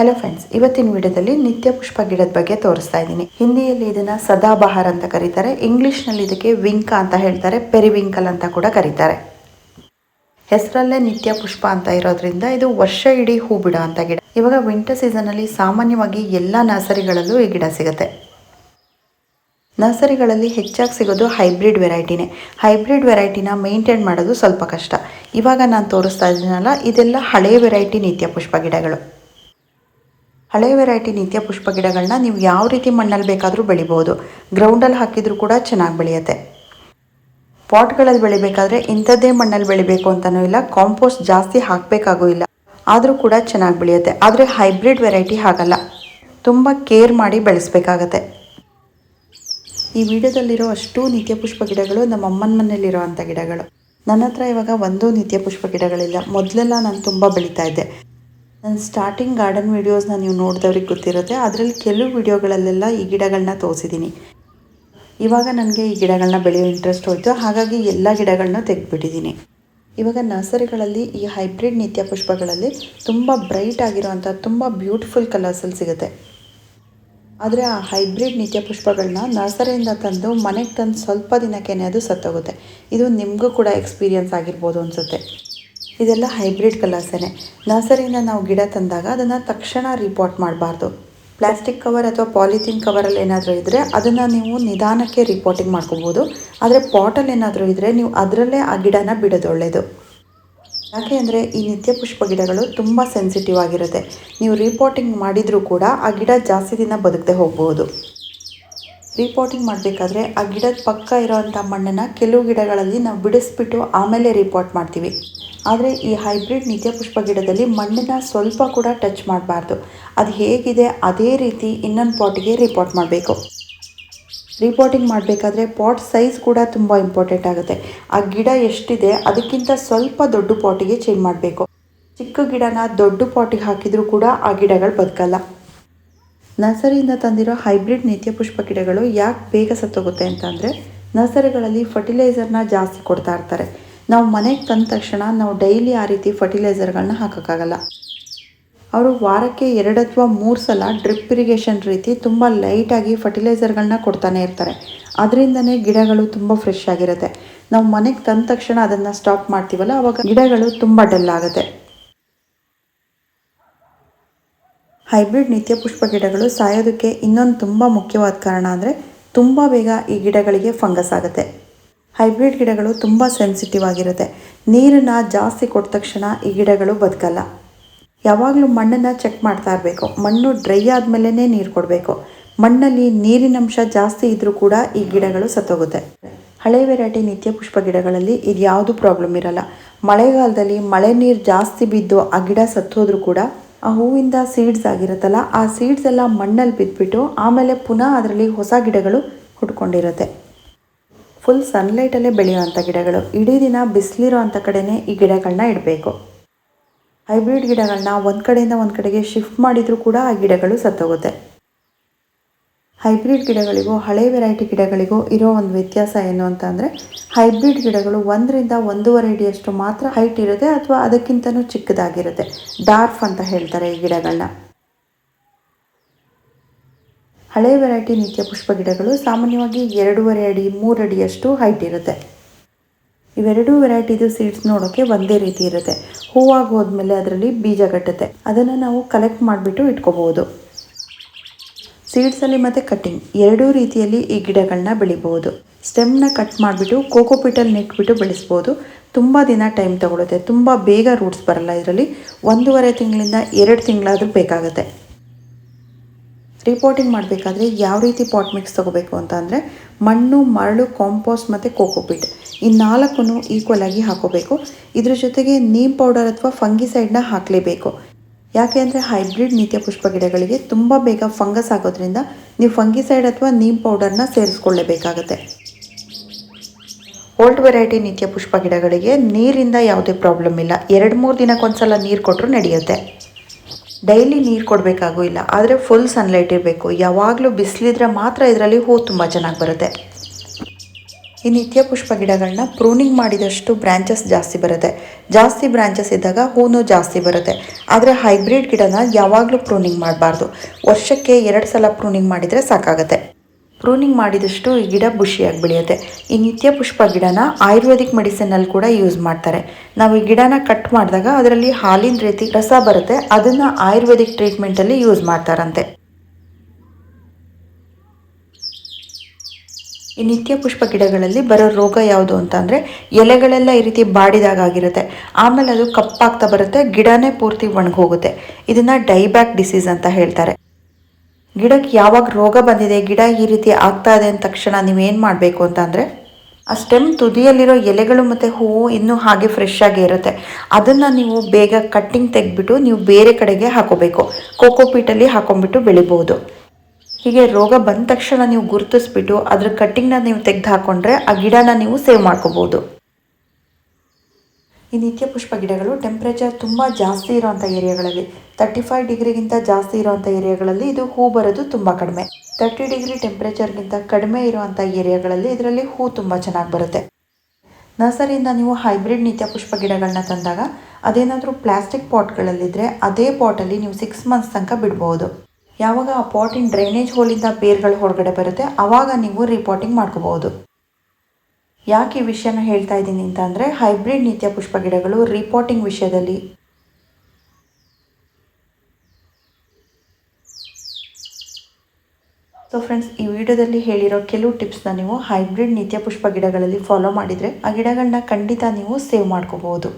Hello friends ಇವತ್ತಿನ ವಿಡಿಯೋದಲ್ಲಿ ನಿತ್ಯ ಪುಷ್ಪ ಗಿಡದ ಬಗ್ಗೆ ತೋರಿಸ್ತಾ ಇದ್ದೀನಿ. ಹಿಂದಿಯಲ್ಲಿ ಇದನ್ನ ಸದಾಬಹಾರ್ ಅಂತ ಕರೀತಾರೆ. ಇಂಗ್ಲಿಷ್ನಲ್ಲಿ ಇದಕ್ಕೆ ವಿಂಕ ಅಂತ ಹೇಳ್ತಾರೆ. ಪೆರಿವಿಂಕಲ್ ಅಂತ ಕೂಡ ಕರೀತಾರೆ. ಹೆಸರಲ್ಲೇ ನಿತ್ಯ ಪುಷ್ಪ ಅಂತ ಇರೋದ್ರಿಂದ ಇದು ವರ್ಷ ಇಡೀ ಹೂ ಬಿಡೋ ಅಂತ ಗಿಡ. ಇವಾಗ ವಿಂಟರ್ ಸೀಸನಲ್ಲಿ ಸಾಮಾನ್ಯವಾಗಿ ಎಲ್ಲ ನರ್ಸರಿಗಳಲ್ಲೂ ಈ ಗಿಡ ಸಿಗುತ್ತೆ. ನರ್ಸರಿಗಳಲ್ಲಿ ಹೆಚ್ಚಾಗಿ ಸಿಗೋದು ಹೈಬ್ರಿಡ್ ವೆರೈಟಿನೇ ಹೈಬ್ರಿಡ್ ವೆರೈಟಿನ ಮೇಂಟೈನ್ ಮಾಡೋದು ಸ್ವಲ್ಪ ಕಷ್ಟ. ಇವಾಗ ನಾನು ತೋರಿಸ್ತಾ ಇದ್ದೀನಲ್ಲ, ಇದೆಲ್ಲ ಹಳೆಯ ವೆರೈಟಿ ನಿತ್ಯ ಪುಷ್ಪ ಗಿಡಗಳು. ಹಳೆ ವೆರೈಟಿ ನಿತ್ಯ ಪುಷ್ಪ ಗಿಡಗಳನ್ನ ನೀವು ಯಾವ ರೀತಿ ಮಣ್ಣಲ್ಲಿ ಬೇಕಾದರೂ ಬೆಳಿಬೋದು. ಗ್ರೌಂಡಲ್ಲಿ ಹಾಕಿದರೂ ಕೂಡ ಚೆನ್ನಾಗಿ ಬೆಳೆಯುತ್ತೆ. ಪಾಟ್ಗಳಲ್ಲಿ ಬೆಳಿಬೇಕಾದ್ರೆ ಇಂಥದ್ದೇ ಮಣ್ಣಲ್ಲಿ ಬೆಳಿಬೇಕು ಅಂತಲೂ ಇಲ್ಲ ಕಾಂಪೋಸ್ಟ್ ಜಾಸ್ತಿ ಹಾಕಬೇಕಾಗೂ ಇಲ್ಲ. ಆದರೂ ಕೂಡ ಚೆನ್ನಾಗಿ ಬೆಳೆಯುತ್ತೆ. ಆದರೆ ಹೈಬ್ರಿಡ್ ವೆರೈಟಿ ಹಾಗಲ್ಲ. ತುಂಬ ಕೇರ್ ಮಾಡಿ ಬೆಳೆಸಬೇಕಾಗತ್ತೆ. ಈ ವಿಡಿಯೋದಲ್ಲಿರೋ ಅಷ್ಟು ನಿತ್ಯ ಪುಷ್ಪ ಗಿಡಗಳು ನಮ್ಮ ಅಮ್ಮನ ಮನೇಲಿರೋ ಅಂಥ ಗಿಡಗಳು. ನನ್ನ ಹತ್ರ ಇವಾಗ ಒಂದೂ ನಿತ್ಯ ಪುಷ್ಪ ಗಿಡಗಳಿಲ್ಲ. ಮೊದಲೆಲ್ಲ ನಾನು ತುಂಬ ಬೆಳೀತಾ ಇದ್ದೆ. ನನ್ನ ಸ್ಟಾರ್ಟಿಂಗ್ ಗಾರ್ಡನ್ ವೀಡಿಯೋಸ್ನ ನೀವು ನೋಡಿದವ್ರಿಗೆ ಗೊತ್ತಿರುತ್ತೆ. ಅದರಲ್ಲಿ ಕೆಲವು ವಿಡಿಯೋಗಳಲ್ಲೆಲ್ಲ ಈ ಗಿಡಗಳನ್ನ ತೋರಿಸಿದ್ದೀನಿ. ಇವಾಗ ನನಗೆ ಈ ಗಿಡಗಳನ್ನ ಬೆಳೆಯೋ ಇಂಟ್ರೆಸ್ಟ್ ಹೋಯಿತು. ಹಾಗಾಗಿ ಎಲ್ಲ ಗಿಡಗಳನ್ನ ತೆಗೆದುಬಿಟ್ಟಿದ್ದೀನಿ. ಇವಾಗ ನರ್ಸರಿಗಳಲ್ಲಿ ಈ ಹೈಬ್ರಿಡ್ ನಿತ್ಯ ಪುಷ್ಪಗಳಲ್ಲಿ ತುಂಬ ಬ್ರೈಟ್ ಆಗಿರೋವಂಥ ತುಂಬ ಬ್ಯೂಟಿಫುಲ್ ಕಲರ್ಸಲ್ಲಿ ಸಿಗುತ್ತೆ. ಆದರೆ ಆ ಹೈಬ್ರಿಡ್ ನಿತ್ಯ ಪುಷ್ಪಗಳನ್ನ ನರ್ಸರಿಯಿಂದ ತಂದು ಮನೆಗೆ ತಂದು ಸ್ವಲ್ಪ ದಿನಕ್ಕೇನೆ ಅದು ಸತ್ತೋಗುತ್ತೆ. ಇದು ನಿಮಗೂ ಕೂಡ ಎಕ್ಸ್ಪೀರಿಯನ್ಸ್ ಆಗಿರ್ಬೋದು ಅನಿಸುತ್ತೆ. ಇದೆಲ್ಲ ಹೈಬ್ರಿಡ್ ಕಲರ್ಸೇನೆ. ನರ್ಸರಿಯಿಂದ ನಾವು ಗಿಡ ತಂದಾಗ ಅದನ್ನು ತಕ್ಷಣ ರಿಪೋರ್ಟ್ ಮಾಡಬಾರ್ದು. ಪ್ಲಾಸ್ಟಿಕ್ ಕವರ್ ಅಥವಾ ಪಾಲಿಥೀನ್ ಕವರಲ್ಲಿ ಏನಾದರೂ ಇದ್ದರೆ ಅದನ್ನು ನೀವು ನಿಧಾನಕ್ಕೆ ರಿಪೋರ್ಟಿಂಗ್ ಮಾಡ್ಕೋಬೋದು. ಆದರೆ ಪಾಟಲ್ಲಿ ಏನಾದರೂ ಇದ್ದರೆ ನೀವು ಅದರಲ್ಲೇ ಆ ಗಿಡನ ಬಿಡೋದು ಒಳ್ಳೆಯದು ಯಾಕೆ ಅಂದರೆ ಈ ನಿತ್ಯ ಪುಷ್ಪ ಗಿಡಗಳು ತುಂಬ ಸೆನ್ಸಿಟಿವ್ ಆಗಿರುತ್ತೆ. ನೀವು ರಿಪೋರ್ಟಿಂಗ್ ಮಾಡಿದರೂ ಕೂಡ ಆ ಗಿಡ ಜಾಸ್ತಿ ದಿನ ಬದುಕದೆ ಹೋಗ್ಬೋದು. ರಿಪೋರ್ಟಿಂಗ್ ಮಾಡಬೇಕಾದ್ರೆ ಆ ಗಿಡದ ಪಕ್ಕ ಇರೋವಂಥ ಮಣ್ಣನ್ನು ಕೆಲವು ಗಿಡಗಳಲ್ಲಿ ನಾವು ಬಿಡಿಸ್ಬಿಟ್ಟು ಆಮೇಲೆ ರಿಪೋರ್ಟ್ ಮಾಡ್ತೀವಿ. ಆದರೆ ಈ ಹೈಬ್ರಿಡ್ ನಿತ್ಯಪುಷ್ಪ ಗಿಡದಲ್ಲಿ ಮಣ್ಣನ್ನು ಸ್ವಲ್ಪ ಕೂಡ ಟಚ್ ಮಾಡಬಾರ್ದು. ಅದು ಹೇಗಿದೆ ಅದೇ ರೀತಿ ಇನ್ನೊಂದು ಪಾಟಿಗೆ ರಿಪೋರ್ಟ್ ಮಾಡಬೇಕು. ರಿಪೋರ್ಟಿಂಗ್ ಮಾಡಬೇಕಾದ್ರೆ ಪಾಟ್ ಸೈಜ್ ಕೂಡ ತುಂಬ ಇಂಪಾರ್ಟೆಂಟ್ ಆಗುತ್ತೆ. ಆ ಗಿಡ ಎಷ್ಟಿದೆ ಅದಕ್ಕಿಂತ ಸ್ವಲ್ಪ ದೊಡ್ಡ ಪಾಟಿಗೆ ಚೇಂಜ್ ಮಾಡಬೇಕು. ಚಿಕ್ಕ ಗಿಡನ ದೊಡ್ಡ ಪಾಟಿಗೆ ಹಾಕಿದರೂ ಕೂಡ ಆ ಗಿಡಗಳು ಬದುಕಲ್ಲ. ನರ್ಸರಿಯಿಂದ ತಂದಿರೋ ಹೈಬ್ರಿಡ್ ನಿತ್ಯಪುಷ್ಪ ಗಿಡಗಳು ಯಾಕೆ ಬೇಗ ಸತ್ತೋಗುತ್ತೆ ಅಂತಂದರೆ ನರ್ಸರಿಗಳಲ್ಲಿ ಫರ್ಟಿಲೈಸರ್ನ ಜಾಸ್ತಿ ಕೊಡ್ತಾ ಇರ್ತಾರೆ. ನಾವು ಮನೆಗೆ ತಂದ ತಕ್ಷಣ ನಾವು ಡೈಲಿ ಆ ರೀತಿ ಫರ್ಟಿಲೈಸರ್ಗಳನ್ನ ಹಾಕೋಕ್ಕಾಗಲ್ಲ. ಅವರು ವಾರಕ್ಕೆ ಎರಡು ಅಥವಾ ಮೂರು ಸಲ ಡ್ರಿಪ್ ಇರಿಗೇಷನ್ ರೀತಿ ತುಂಬ ಲೈಟಾಗಿ ಫರ್ಟಿಲೈಸರ್ಗಳನ್ನ ಕೊಡ್ತಾನೆ ಇರ್ತಾರೆ. ಅದರಿಂದನೇ ಗಿಡಗಳು ತುಂಬ ಫ್ರೆಶ್ ಆಗಿರುತ್ತೆ. ನಾವು ಮನೆಗೆ ತಂದ ತಕ್ಷಣ ಅದನ್ನು ಸ್ಟಾಪ್ ಮಾಡ್ತೀವಲ್ಲ, ಅವಾಗ ಗಿಡಗಳು ತುಂಬ ಡಲ್ ಆಗುತ್ತೆ. ಹೈಬ್ರಿಡ್ ನಿತ್ಯ ಪುಷ್ಪ ಗಿಡಗಳು ಸಾಯೋದಕ್ಕೆ ಇನ್ನೊಂದು ತುಂಬ ಮುಖ್ಯವಾದ ಕಾರಣ ಅಂದರೆ ತುಂಬ ಬೇಗ ಈ ಗಿಡಗಳಿಗೆ ಫಂಗಸ್ ಆಗುತ್ತೆ. ಹೈಬ್ರಿಡ್ ಗಿಡಗಳು ತುಂಬ ಸೆನ್ಸಿಟಿವ್ ಆಗಿರುತ್ತೆ. ನೀರನ್ನು ಜಾಸ್ತಿ ಕೊಟ್ಟ ತಕ್ಷಣ ಈ ಗಿಡಗಳು ಬದುಕಲ್ಲ. ಯಾವಾಗಲೂ ಮಣ್ಣನ್ನು ಚೆಕ್ ಮಾಡ್ತಾ ಇರಬೇಕು. ಮಣ್ಣು ಡ್ರೈ ಆದಮೇಲೆ ನೀರು ಕೊಡಬೇಕು. ಮಣ್ಣಲ್ಲಿ ನೀರಿನಂಶ ಜಾಸ್ತಿ ಇದ್ದರೂ ಕೂಡ ಈ ಗಿಡಗಳು ಸತ್ತೋಗುತ್ತೆ. ಹಳೆ ವೆರೈಟಿ ನಿತ್ಯ ಪುಷ್ಪ ಗಿಡಗಳಲ್ಲಿ ಇದು ಯಾವುದು ಪ್ರಾಬ್ಲಮ್ ಇರಲ್ಲ. ಮಳೆಗಾಲದಲ್ಲಿ ಮಳೆ ನೀರು ಜಾಸ್ತಿ ಬಿದ್ದು ಆ ಗಿಡ ಸತ್ತೋದ್ರೂ ಕೂಡ ಆ ಹೂವಿಂದ ಸೀಡ್ಸ್ ಆಗಿರುತ್ತಲ್ಲ, ಆ ಸೀಡ್ಸ್ ಎಲ್ಲ ಮಣ್ಣಲ್ಲಿ ಬಿದ್ದುಬಿಟ್ಟು ಆಮೇಲೆ ಪುನಃ ಅದರಲ್ಲಿ ಹೊಸ ಗಿಡಗಳು ಹುಟ್ಕೊಂಡಿರುತ್ತೆ. ಫುಲ್ ಸನ್ಲೈಟಲ್ಲೇ ಬೆಳೆಯುವಂಥ ಗಿಡಗಳು. ಇಡೀ ದಿನ ಬಿಸಿಲಿರೋ ಅಂಥ ಕಡೆನೇ ಈ ಗಿಡಗಳನ್ನ ಇಡಬೇಕು. ಹೈಬ್ರಿಡ್ ಗಿಡಗಳನ್ನ ಒಂದು ಕಡೆಯಿಂದ ಒಂದು ಕಡೆಗೆ ಶಿಫ್ಟ್ ಮಾಡಿದರೂ ಕೂಡ ಆ ಗಿಡಗಳು ಸತ್ತೋಗುತ್ತೆ. ಹೈಬ್ರಿಡ್ ಗಿಡಗಳಿಗೂ, ಹಳೆ ವೆರೈಟಿ ಗಿಡಗಳಿಗೂ ಇರೋ ಒಂದು ವ್ಯತ್ಯಾಸ ಏನು ಅಂತ ಅಂದರೆ ಹೈಬ್ರಿಡ್ ಗಿಡಗಳು ಒಂದರಿಂದ ಒಂದೂವರೆ ಅಡಿಯಷ್ಟು ಮಾತ್ರ ಹೈಟ್ ಇರುತ್ತೆ ಅಥವಾ ಅದಕ್ಕಿಂತನೂ ಚಿಕ್ಕದಾಗಿರುತ್ತೆ. ಡಾರ್ಫ್ ಅಂತ ಹೇಳ್ತಾರೆ ಈ ಗಿಡಗಳನ್ನ ಹಳೆ ವೆರೈಟಿ ನಿತ್ಯ ಪುಷ್ಪ ಗಿಡಗಳು ಸಾಮಾನ್ಯವಾಗಿ ಎರಡೂವರೆ ಅಡಿ, ಮೂರು ಅಡಿಯಷ್ಟು ಹೈಟ್ ಇರುತ್ತೆ. ಇವೆರಡೂ ವೆರೈಟಿದು ಸೀಡ್ಸ್ ನೋಡೋಕ್ಕೆ ಒಂದೇ ರೀತಿ ಇರುತ್ತೆ. ಹೂವಾಗಿ ಹೋದ್ಮೇಲೆ ಅದರಲ್ಲಿ ಬೀಜ ಕಟ್ಟುತ್ತೆ. ಅದನ್ನು ನಾವು ಕಲೆಕ್ಟ್ ಮಾಡಿಬಿಟ್ಟು ಇಟ್ಕೋಬೋದು ಸೀಡ್ಸಲ್ಲಿ ಮತ್ತು ಕಟ್ಟಿಂಗ್ ಎರಡೂ ರೀತಿಯಲ್ಲಿ ಈ ಗಿಡಗಳನ್ನ ಬೆಳಿಬೋದು ಸ್ಟೆಮ್ನ ಕಟ್ ಮಾಡಿಬಿಟ್ಟು ಕೋಕೋಪಿಟಲ್ಲಿ ನೆಟ್ಬಿಟ್ಟು ಬೆಳೆಸ್ಬೋದು. ತುಂಬ ದಿನ ಟೈಮ್ ತಗೊಳುತ್ತೆ. ತುಂಬ ಬೇಗ ರೂಟ್ಸ್ ಬರಲ್ಲ ಇದರಲ್ಲಿ. ಒಂದೂವರೆ ತಿಂಗಳಿಂದ ಎರಡು ತಿಂಗಳಾದರೂ ಬೇಕಾಗುತ್ತೆ. ರಿಪೋರ್ಟಿಂಗ್ ಮಾಡಬೇಕಾದ್ರೆ ಯಾವ ರೀತಿ ಪಾಟ್ ಮಿಕ್ಸ್ ತೊಗೋಬೇಕು ಅಂತ ಅಂದರೆ ಮಣ್ಣು, ಮರಳು ಕಾಂಪೋಸ್ಟ್ ಮತ್ತು ಕೋಕೋಪಿಟ್ ಈ ನಾಲ್ಕು ಈಕ್ವಲ್ ಆಗಿ ಹಾಕೋಬೇಕು. ಇದ್ರ ಜೊತೆಗೆ ನೀಮ್ ಪೌಡರ್ ಅಥವಾ ಫಂಗಿಸೈಡ್ನ ಹಾಕಲೇಬೇಕು. ಯಾಕೆ ಅಂದರೆ ಹೈಬ್ರಿಡ್ ನಿತ್ಯ ಪುಷ್ಪ ಗಿಡಗಳಿಗೆ ತುಂಬ ಬೇಗ ಫಂಗಸ್ ಆಗೋದ್ರಿಂದ ನೀವು ಫಂಗಿಸೈಡ್ ಅಥವಾ ನೀಮ್ ಪೌಡರ್ನ ಸೇರಿಸ್ಕೊಳ್ಳೇಬೇಕಾಗತ್ತೆ. ಓಲ್ಡ್ ವೆರೈಟಿ ನಿತ್ಯ ಪುಷ್ಪ ಗಿಡಗಳಿಗೆ ನೀರಿಂದ ಯಾವುದೇ ಪ್ರಾಬ್ಲಮ್ ಇಲ್ಲ. ಎರಡು, ಮೂರು ದಿನಕ್ಕೊಂದ್ಸಲ ನೀರು ಕೊಟ್ಟರು ನಡೆಯುತ್ತೆ. ಡೈಲಿ ನೀರು ಕೊಡಬೇಕಾಗೂ ಇಲ್ಲ. ಆದರೆ ಫುಲ್ ಸನ್ಲೈಟ್ ಇರಬೇಕು. ಯಾವಾಗಲೂ ಬಿಸಿಲಿದ್ರೆ ಮಾತ್ರ ಇದರಲ್ಲಿ ಹೂ ತುಂಬ ಚೆನ್ನಾಗಿ ಬರುತ್ತೆ. ಈ ನಿತ್ಯ ಪುಷ್ಪ ಗಿಡಗಳನ್ನ ಪ್ರೂನಿಂಗ್ ಮಾಡಿದಷ್ಟು ಬ್ರಾಂಚಸ್ ಜಾಸ್ತಿ ಬರುತ್ತೆ. ಜಾಸ್ತಿ ಬ್ರಾಂಚಸ್ ಇದ್ದಾಗ ಹೂನು ಜಾಸ್ತಿ ಬರುತ್ತೆ. ಆದರೆ ಹೈಬ್ರಿಡ್ ಗಿಡನ ಯಾವಾಗಲೂ ಪ್ರೂನಿಂಗ್ ಮಾಡಬಾರ್ದು. ವರ್ಷಕ್ಕೆ ಎರಡು ಸಲ ಪ್ರೂನಿಂಗ್ ಮಾಡಿದರೆ ಸಾಕಾಗುತ್ತೆ. ಪ್ರೂನಿಂಗ್ ಮಾಡಿದಷ್ಟು ಈ ಗಿಡ ಬುಷಿಯಾಗಿ ಬೆಳೆಯುತ್ತೆ ಈ ನಿತ್ಯ ಪುಷ್ಪ ಗಿಡನ ಆಯುರ್ವೇದಿಕ್ ಮೆಡಿಸಿನಲ್ಲಿ ಕೂಡ ಯೂಸ್ ಮಾಡ್ತಾರೆ. ನಾವು ಈ ಗಿಡನ ಕಟ್ ಮಾಡಿದಾಗ ಅದರಲ್ಲಿ ಹಾಲಿನ ರೀತಿ ರಸ ಬರುತ್ತೆ, ಅದನ್ನು ಆಯುರ್ವೇದಿಕ್ ಟ್ರೀಟ್ಮೆಂಟಲ್ಲಿ ಯೂಸ್ ಮಾಡ್ತಾರಂತೆ. ಈ ನಿತ್ಯ ಪುಷ್ಪ ಗಿಡಗಳಲ್ಲಿ ಬರೋ ರೋಗ ಯಾವುದು ಅಂತಂದರೆ ಎಲೆಗಳೆಲ್ಲ ಈ ರೀತಿ ಬಾಡಿದಾಗಿರುತ್ತೆ ಆಮೇಲೆ ಅದು ಕಪ್ಪಾಗ್ತಾ ಬರುತ್ತೆ, ಗಿಡನೇ ಪೂರ್ತಿ ಒಣಗೋಗುತ್ತೆ. ಇದನ್ನು ಡೈಬ್ಯಾಕ್ ಡಿಸೀಸ್ ಅಂತ ಹೇಳ್ತಾರೆ. ಗಿಡಕ್ಕೆ ಯಾವಾಗ ರೋಗ ಬಂದಿದೆ, ಗಿಡ ಈ ರೀತಿ ಆಗ್ತಾ ಇದೆ ಅಂದ ತಕ್ಷಣ ನೀವೇನು ಮಾಡಬೇಕು ಅಂತಂದರೆ ಆ ಸ್ಟೆಮ್ ತುದಿಯಲ್ಲಿರೋ ಎಲೆಗಳು ಮತ್ತು ಹೂವು ಇನ್ನೂ ಹಾಗೆ ಫ್ರೆಶ್ ಆಗಿ ಇರುತ್ತೆ. ಅದನ್ನು ನೀವು ಬೇಗ ಕಟ್ಟಿಂಗ್ ತೆಗೆದ್ಬಿಟ್ಟು ನೀವು ಬೇರೆ ಕಡೆಗೆ ಹಾಕೋಬೇಕು. ಕೋಕೋಪೀಟಲ್ಲಿ ಹಾಕೊಂಡ್ಬಿಟ್ಟು ಬೆಳಿಬೋದು. ಹೀಗೆ ರೋಗ ಬಂದ ತಕ್ಷಣ ನೀವು ಗುರುತಿಸ್ಬಿಟ್ಟು ಅದ್ರ ಕಟ್ಟಿಂಗ್ನ ನೀವು ತೆಗೆದು ಹಾಕೊಂಡ್ರೆ ಆ ಗಿಡನ ನೀವು ಸೇವ್ ಮಾಡ್ಕೋಬೋದು. ಈ ನಿತ್ಯ ಪುಷ್ಪ ಗಿಡಗಳು ಟೆಂಪ್ರೇಚರ್ ತುಂಬ ಜಾಸ್ತಿ ಇರೋವಂಥ ಏರಿಯಾಗಳಲ್ಲಿ ತರ್ಟಿ ಫೈವ್ ಡಿಗ್ರಿಗಿಂತ ಜಾಸ್ತಿ ಇರೋವಂಥ ಏರಿಯಾಗಳಲ್ಲಿ ಇದು ಹೂ ಬರೋದು ತುಂಬ ಕಡಿಮೆ. ತರ್ಟಿ ಡಿಗ್ರಿ ಟೆಂಪ್ರೇಚರ್ಗಿಂತ ಕಡಿಮೆ ಇರುವಂಥ ಏರಿಯಾಗಳಲ್ಲಿ ಇದರಲ್ಲಿ ಹೂ ತುಂಬ ಚೆನ್ನಾಗಿ ಬರುತ್ತೆ. ನರ್ಸರಿಯಿಂದ ನೀವು ಹೈಬ್ರಿಡ್ ನಿತ್ಯ ಪುಷ್ಪ ಗಿಡಗಳನ್ನ ತಂದಾಗ ಅದೇನಾದರೂ ಪ್ಲಾಸ್ಟಿಕ್ ಪಾಟ್ಗಳಲ್ಲಿದ್ದರೆ ಅದೇ ಪಾಟಲ್ಲಿ ನೀವು ಸಿಕ್ಸ್ ಮಂತ್ಸ್ ತನಕ ಬಿಡ್ಬೋದು. ಯಾವಾಗ ಆ ಪಾಟಿನ ಡ್ರೈನೇಜ್ ಹೋಲಿಂದ ಬೇರ್ಗಳು ಹೊರಗಡೆ ಬರುತ್ತೆ ಆವಾಗ ನೀವು ರಿಪೋರ್ಟಿಂಗ್ ಮಾಡ್ಕೋಬಹುದು. ಯಾಕೆ ಈ ವಿಷಯನ ಹೇಳ್ತಾ ಇದ್ದೀನಿ ಅಂತ ಅಂದರೆ ಹೈಬ್ರಿಡ್ ನಿತ್ಯ ಪುಷ್ಪ ಗಿಡಗಳು ರಿಪೋರ್ಟಿಂಗ್ ವಿಷಯದಲ್ಲಿ. ಸೊ ಫ್ರೆಂಡ್ಸ್ ಈ ವಿಡಿಯೋದಲ್ಲಿ ಹೇಳಿರೋ ಕೆಲವು ಟಿಪ್ಸ್ನ ನೀವು ಹೈಬ್ರಿಡ್ ನಿತ್ಯ ಪುಷ್ಪ ಗಿಡಗಳಲ್ಲಿ ಫಾಲೋ ಮಾಡಿದರೆ ಆ ಗಿಡಗಳನ್ನ ಖಂಡಿತ ನೀವು ಸೇವ್ ಮಾಡ್ಕೋಬಹುದು.